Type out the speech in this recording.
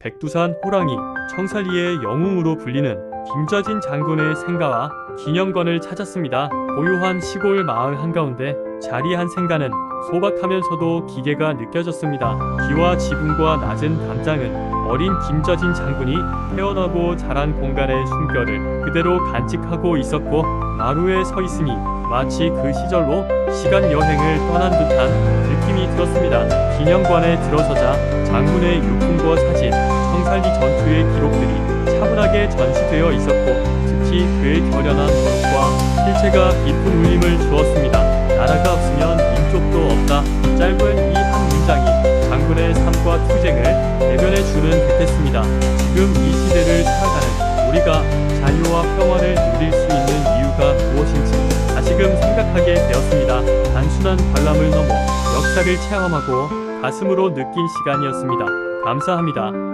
백두산 호랑이, 청설리의 영웅으로 불리는 김저진 장군의 생가와 기념관을 찾았습니다. 고요한 시골 마을 한가운데 자리한 생가는 소박하면서도 기계가 느껴졌습니다. 기와 지붕과 낮은 담장은 어린 김저진 장군이 태어나고 자란 공간의 숨결을 그대로 간직하고 있었고 마루에 서 있으니 마치 그 시절로 시간 여행을 떠난 듯한 느낌이 들었습니다. 기념관에 들어서자 장군의 유 품과 사진, 청살리 전투의 기록들이 차분하게 전시되어 있었고 특히 그의 결연한 걸음과 필체가 깊은 울림을 주었습니다. 나라가 없으면 민족도 없다. 짧은 이 한 문장이 장군의 삶과 투쟁을 대변해 주는 듯했습니다. 지금 이 시대를 살아가는 우리가 자유와 평화를 누릴 수 있는 이유가 무엇인지 다시금 생각하게 되었습니다. 단순한 관람을 넘어 역사를 체험하고 가슴으로 느낀 시간이었습니다. 감사합니다.